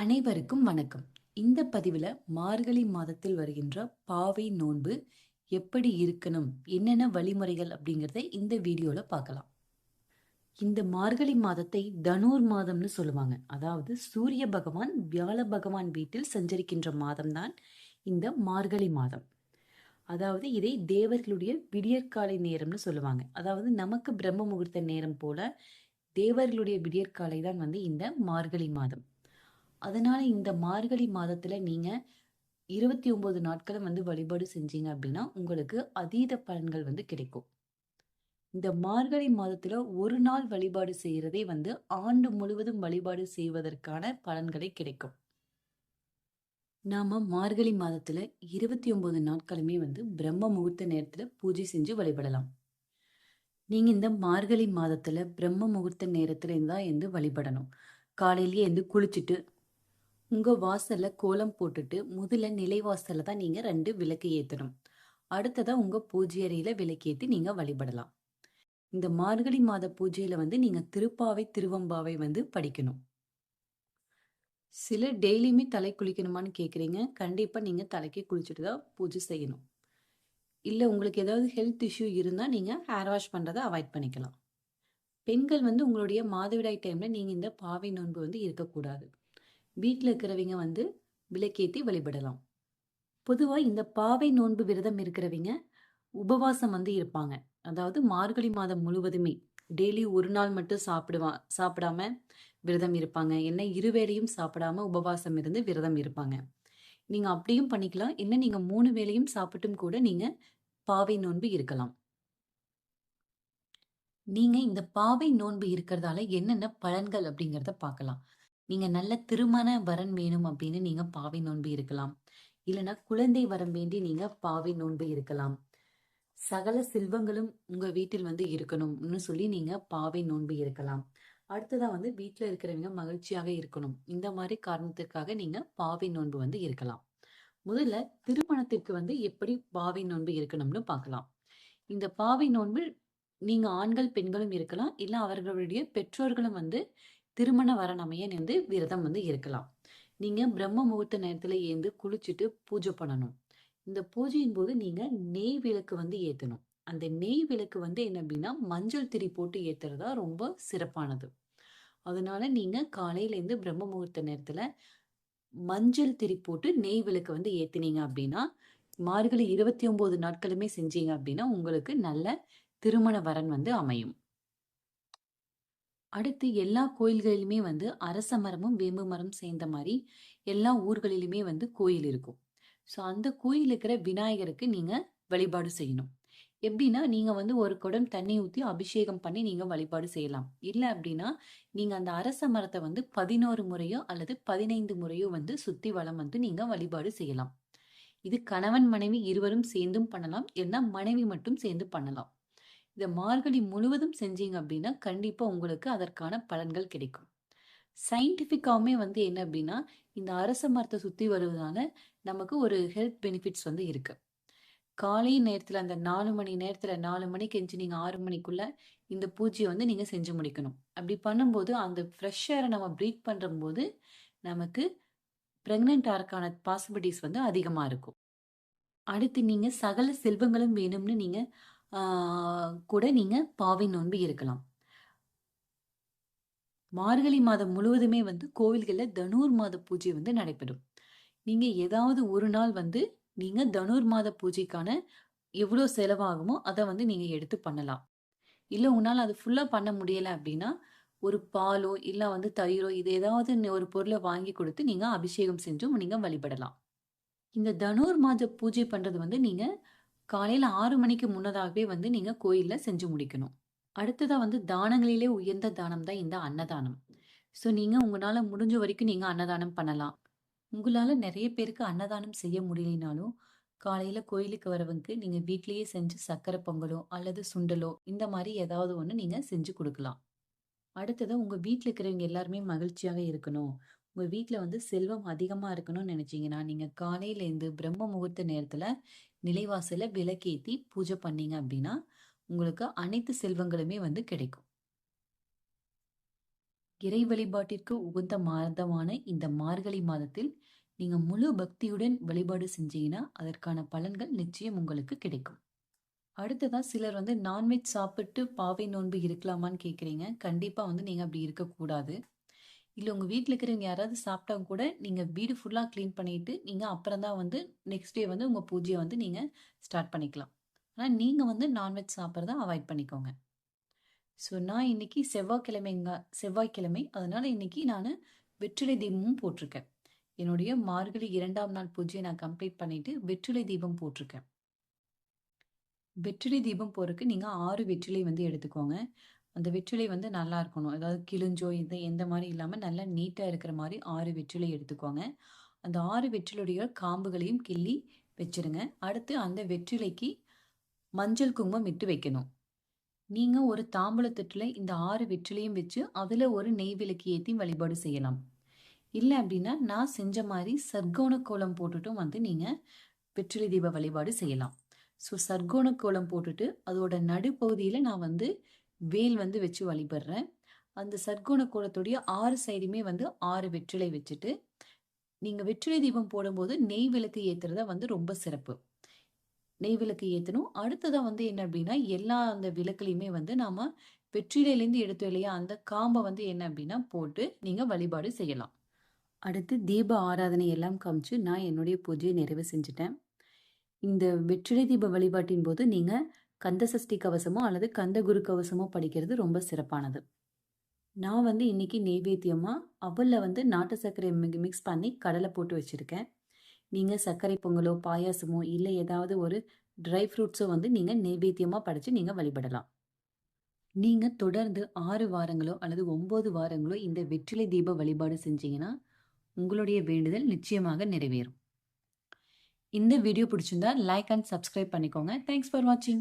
அனைவருக்கும் வணக்கம். இந்த பதிவில் மார்கழி மாதத்தில் வருகின்ற பாவை நோன்பு எப்படி இருக்கணும் என்னென்ன வழிமுறைகள் அப்படிங்கிறத இந்த வீடியோவில் பார்க்கலாம். இந்த மார்கழி மாதத்தை தனூர் மாதம்னு சொல்லுவாங்க. அதாவது சூரிய பகவான் வியாழ பகவான் வீட்டில் சஞ்சரிக்கின்ற மாதம்தான் இந்த மார்கழி மாதம். அதாவது இதை தேவர்களுடைய விடியற்காலை நேரம்னு சொல்லுவாங்க. அதாவது நமக்கு பிரம்ம முகூர்த்த நேரம் போல தேவர்களுடைய விடியற்காலை தான் வந்து இந்த மார்கழி மாதம். அதனால இந்த மார்கழி மாதத்துல நீங்க இருபத்தி ஒன்பது நாட்களும் வந்து வழிபாடு செஞ்சீங்க அப்படின்னா உங்களுக்கு அதீத பலன்கள் வந்து கிடைக்கும். இந்த மார்கழி மாதத்துல ஒரு நாள் வழிபாடு செய்யறதே வந்து ஆண்டு முழுவதும் வழிபாடு செய்வதற்கான பலன்களை கிடைக்கும். நாம மார்கழி மாதத்துல இருபத்தி ஒன்பது நாட்களுமே வந்து பிரம்ம முகூர்த்த நேரத்துல பூஜை செஞ்சு வழிபடலாம். நீங்க இந்த மார்கழி மாதத்துல பிரம்ம முகூர்த்த நேரத்துல இருந்தா இருந்து வழிபடணும். காலையிலேயே வந்து குளிச்சுட்டு உங்க வாசல்ல கோலம் போட்டுட்டு முதல்ல நிலைவாசல்ல தான் நீங்க ரெண்டு விளக்கு ஏத்தணும். அடுத்ததாக உங்க பூஜை அறையில விளக்கேற்றி நீங்க வழிபடலாம். இந்த மார்கழி மாத பூஜையில வந்து நீங்க திருப்பாவை திருவம்பாவை வந்து படிக்கணும். சிலர் டெய்லியுமே தலை குளிக்கணுமான்னு கேட்குறீங்க கண்டிப்பாக நீங்கள் தலைக்கு குளிச்சுட்டு தான் பூஜை செய்யணும். இல்லை உங்களுக்கு ஏதாவது ஹெல்த் இஷ்யூ இருந்தால் நீங்கள் ஹேர் வாஷ் பண்ணுறதை அவாய்ட் பண்ணிக்கலாம். பெண்கள் வந்து உங்களுடைய மாதவிடாய் டைமில் நீங்கள் இந்த பாவை நோன்பு வந்து இருக்கக்கூடாது. வீட்டில் இருக்கிறவங்க வந்து விளக்கேற்றி வழிபடலாம். பொதுவாக இந்த பாவை நோன்பு விரதம் இருக்கிறவங்க உபவாசம் வந்து இருப்பாங்க. அதாவது மார்கழி மாதம் முழுவதுமே டெய்லி ஒரு நாள் மட்டும் சாப்பிடுவா சாப்பிடாம விரதம் இருப்பாங்க. என்ன இருவேளையும் சாப்பிடாம உபவாசம் இருந்து விரதம் இருப்பாங்க. நீங்க அப்படியும் பண்ணிக்கலாம். என்ன நீங்க மூணு வேளையும் சாப்பிட்டும் கூட நீங்க பாவை நோன்பு இருக்கலாம். நீங்க இந்த பாவை நோன்பு இருக்கிறதால என்னென்ன பலன்கள் அப்படிங்கிறத பார்க்கலாம். நீங்க நல்ல திருமண வரன் வேணும் அப்படின்னு நீங்க பாவை நோன்பு இருக்கலாம். இல்லைன்னா குழந்தை வரம் வேண்டி நீங்க பாவை நோன்பு இருக்கலாம். சகல செல்வங்களும் உங்க வீட்டில் வந்து இருக்கணும்னு சொல்லி நீங்க பாவை நோன்பு இருக்கலாம். அடுத்ததா வந்து வீட்டுல இருக்கிறவங்க மகிழ்ச்சியாக இருக்கணும். இந்த மாதிரி காரணத்திற்காக நீங்க பாவை நோன்பு வந்து இருக்கலாம். முதல்ல திருமணத்திற்கு வந்து எப்படி பாவை நோன்பு இருக்கணும்னு பார்க்கலாம். இந்த பாவை நோன்பு நீங்க ஆண்கள் பெண்களும் இருக்கலாம். இல்ல அவர்களுடைய பெற்றோர்களும் வந்து திருமண வரன் அமைய வந்து விரதம் வந்து இருக்கலாம். நீங்க பிரம்ம முகூர்த்த நேரத்துல ஏந்து குளிச்சுட்டு பூஜை பண்ணணும். இந்த பூஜையின் போது நீங்க நெய் விளக்கு வந்து ஏத்தணும். அந்த நெய் விளக்கு வந்து என்ன அப்படின்னா மஞ்சள் திரி போட்டு ஏத்துறதா ரொம்ப சிறப்பானது. அதனால நீங்க காலையிலேருந்து பிரம்ம முகூர்த்த நேரத்துல மஞ்சள் திரி போட்டு நெய் விளக்கு வந்து ஏத்தினீங்க அப்படின்னா மார்கழி இருபத்தி ஒன்பது நாட்களுமே செஞ்சீங்க அப்படின்னா உங்களுக்கு நல்ல திருமண வரன் வந்து அமையும். அடுத்து எல்லா கோயில்களிலுமே வந்து அரச மரமும் வேம்பு மரம் சேர்ந்த மாதிரி எல்லா ஊர்களிலுமே வந்து கோயில் இருக்கும். ஸோ அந்த கோயில் இருக்கிற விநாயகருக்கு நீங்கள் வழிபாடு செய்யணும். எப்படின்னா நீங்கள் வந்து ஒரு குடம் தண்ணி ஊற்றி அபிஷேகம் பண்ணி நீங்கள் வழிபாடு செய்யலாம். இல்லை அப்படின்னா நீங்கள் அந்த அரச மரத்தை வந்து பதினோரு முறையோ அல்லது பதினைந்து முறையோ வந்து சுத்தி வளம் வந்து நீங்கள் வழிபாடு செய்யலாம். இது கணவன் மனைவி இருவரும் சேர்ந்தும் பண்ணலாம். இல்லைன்னா மனைவி மட்டும் சேர்ந்து பண்ணலாம். இதை மார்கழி முழுவதும் செஞ்சீங்க அப்படின்னா கண்டிப்பாக உங்களுக்கு அதற்கான பலன்கள் கிடைக்கும். சயின்டிஃபிக்காகவுமே வந்து என்ன அப்படின்னா இந்த அரச மரத்தை சுற்றி வருவதால நமக்கு ஒரு ஹெல்த் பெனிஃபிட்ஸ் வந்து இருக்கு. காலை நேரத்தில் அந்த நாலு மணி நேரத்தில் நாலு மணிக்கு எஞ்சி நீங்கள் ஆறு மணிக்குள்ளே இந்த பூஜையை வந்து நீங்கள் செஞ்சு முடிக்கணும். அப்படி பண்ணும்போது அந்த ஃப்ரெஷ் ஏரை நம்ம ப்ரீத் பண்ணும்போது நமக்கு ப்ரெக்னென்ட் ஆகிறக்கான பாசிபிலிட்டிஸ் வந்து அதிகமாக இருக்கும். அடுத்து நீங்கள் சகல செல்வங்களும் வேணும்னு நீங்கள் கூட நீங்க பாவை நோன்பு இருக்கலாம். மார்கழி மாதம் முழுவதுமே வந்து கோவில்களில் தனுர் மாத பூஜை வந்து நடைபெறும். நீங்க ஏதாவது ஒரு நாள் வந்து நீங்க தனுர் மாத பூஜைக்கான எவ்வளோ செலவாகுமோ அதை வந்து நீங்க எடுத்து பண்ணலாம். இல்லை உன்னால் அது ஃபுல்லாக பண்ண முடியலை அப்படின்னா ஒரு பாலோ இல்லை வந்து தயிரோ இது ஏதாவது ஒரு பொருளை வாங்கி கொடுத்து நீங்கள் அபிஷேகம் செஞ்சும் நீங்கள் வழிபடலாம். இந்த தனுர் மாத பூஜை பண்ணுறது வந்து நீங்கள் காலையில் ஆறு மணிக்கு முன்னதாகவே வந்து நீங்கள் கோயிலில் செஞ்சு முடிக்கணும். அடுத்ததாக வந்து தானங்களிலே உயர்ந்த தானம் தான் இந்த அன்னதானம். ஸோ நீங்கள் உங்களால் முடிஞ்ச வரைக்கும் நீங்கள் அன்னதானம் பண்ணலாம். உங்களால் நிறைய பேருக்கு அன்னதானம் செய்ய முடியலனாலும் காலையில் கோயிலுக்கு வரவங்க நீங்கள் வீட்லேயே செஞ்சு சர்க்கரை பொங்கலோ அல்லது சுண்டலோ இந்த மாதிரி ஏதாவது ஒன்று நீங்கள் செஞ்சு கொடுக்கலாம். அடுத்ததாக உங்கள் வீட்டில் இருக்கிறவங்க எல்லாருமே மகிழ்ச்சியாக இருக்கணும். உங்கள் வீட்டில் வந்து செல்வம் அதிகமாக இருக்கணும்னு நினச்சிங்கன்னா நீங்கள் காலையிலேருந்து பிரம்ம முகூர்த்த நேரத்தில் நிலைவாசல விளக்கேற்றி பூஜை பண்ணீங்க அப்படின்னா உங்களுக்கு அனைத்து செல்வங்களுமே வந்து கிடைக்கும். இறை வழிபாட்டிற்கு உகந்த மாதமான இந்த மார்கழி மாதத்தில் நீங்க முழு பக்தியுடன் வழிபாடு செஞ்சீங்கன்னா அதற்கான பலன்கள் நிச்சயம் உங்களுக்கு கிடைக்கும். அடுத்ததா சிலர் வந்து நான்வெஜ் சாப்பிட்டு பாவை நோன்பு இருக்கலாமான்னு கேட்குறீங்க கண்டிப்பா வந்து நீங்க அப்படி இருக்கக்கூடாது. இல்லை உங்கள் வீட்டில் இருக்கிறவங்க யாராவது சாப்பிட்டா கூட நீங்கள் வீடு ஃபுல்லாக க்ளீன் பண்ணிட்டு நீங்கள் அப்புறம் தான் வந்து நெக்ஸ்ட் டே வந்து உங்கள் பூஜையை வந்து நீங்கள் ஸ்டார்ட் பண்ணிக்கலாம். ஆனால் நீங்கள் வந்து நான்வெஜ் சாப்பிட்றத அவாய்ட் பண்ணிக்கோங்க. ஸோ நான் இன்னைக்கு செவ்வாய்க்கிழமைங்க செவ்வாய்க்கிழமை. அதனால் இன்னைக்கு நான் வெற்றிலை தீபமும் போட்டிருக்கேன். என்னுடைய மார்கழி இரண்டாம் நாள் பூஜையை நான் கம்ப்ளீட் பண்ணிட்டு வெற்றிலை தீபம் போட்டிருக்கேன். வெற்றிலை தீபம் போறதுக்கு நீங்கள் ஆறு வெற்றிலை வந்து எடுத்துக்கோங்க. அந்த வெற்றிலை வந்து நல்லா இருக்கணும். அதாவது கிழிஞ்சோ இது எந்த மாதிரி இல்லாமல் நல்லா நீட்டாக இருக்கிற மாதிரி ஆறு வெற்றிலை எடுத்துக்கோங்க. அந்த ஆறு வெற்றிலுடைய காம்புகளையும் கிள்ளி வச்சிருங்க. அடுத்து அந்த வெற்றிலைக்கு மஞ்சள் குங்குமம் இட்டு வைக்கணும். நீங்கள் ஒரு தாம்பூலத்தட்டில் இந்த ஆறு வெற்றிலையும் வச்சு அதில் ஒரு நெய் விளக்கு ஏற்றி வழிபாடு செய்யலாம். இல்லை அப்படின்னா நான் செஞ்ச மாதிரி சர்க்கோண கோலம் போட்டுட்டும் வந்து நீங்கள் வெற்றிலை தீப வழிபாடு செய்யலாம். ஸோ சர்க்கோண கோலம் போட்டுட்டு அதோட நடுப்பகுதியில் நான் வந்து வேல் வந்து வச்சு வழிபடுறேன். அந்த சர்க்குண கோலத்துடைய ஆறு சைடுமே வந்து ஆறு வெற்றிலை வச்சுட்டு நீங்கள் வெற்றிலை தீபம் போடும்போது நெய் விளக்கு ஏற்றுறத வந்து ரொம்ப சிறப்பு. நெய் விளக்கு ஏற்றணும் அடுத்ததாக வந்து என்ன அப்படின்னா எல்லா அந்த விளக்குலையுமே வந்து நாம் வெற்றிலையிலேருந்து எடுத்தோம் இல்லையா அந்த காம்பை வந்து என்ன அப்படின்னா போட்டு நீங்கள் வழிபாடு செய்யலாம். அடுத்து தீப ஆராதனை எல்லாம் காமிச்சு நான் என்னுடைய பூஜையை நிறைவு செஞ்சுட்டேன். இந்த வெற்றிலை தீப வழிபாட்டின் போது நீங்கள் கந்த சஷ்டி கவசமோ அல்லது கந்த குரு கவசமோ படிக்கிறது ரொம்ப சிறப்பானது. நான் வந்து இன்னைக்கு நெய்வேத்தியமாக அவலில் வந்து நாட்டு சர்க்கரை மிக்ஸ் பண்ணி கடலை போட்டு வச்சுருக்கேன். நீங்கள் சர்க்கரை பொங்கலோ பாயாசமோ இல்லை ஏதாவது ஒரு ட்ரை ஃப்ரூட்ஸோ வந்து நீங்கள் நெய்வேத்தியமாக படித்து நீங்கள் வழிபடலாம். நீங்கள் தொடர்ந்து ஆறு வாரங்களோ அல்லது ஒம்பது வாரங்களோ இந்த வெற்றிலை தீப வழிபாடு செஞ்சீங்கன்னா உங்களுடைய வேண்டுதல் நிச்சயமாக நிறைவேறும். இந்த வீடியோ பிடிச்சிருந்தா லைக் அண்ட் சப்ஸ்கிரைப் பண்ணிக்கோங்க. தேங்க்ஸ் ஃபார் வாட்சிங்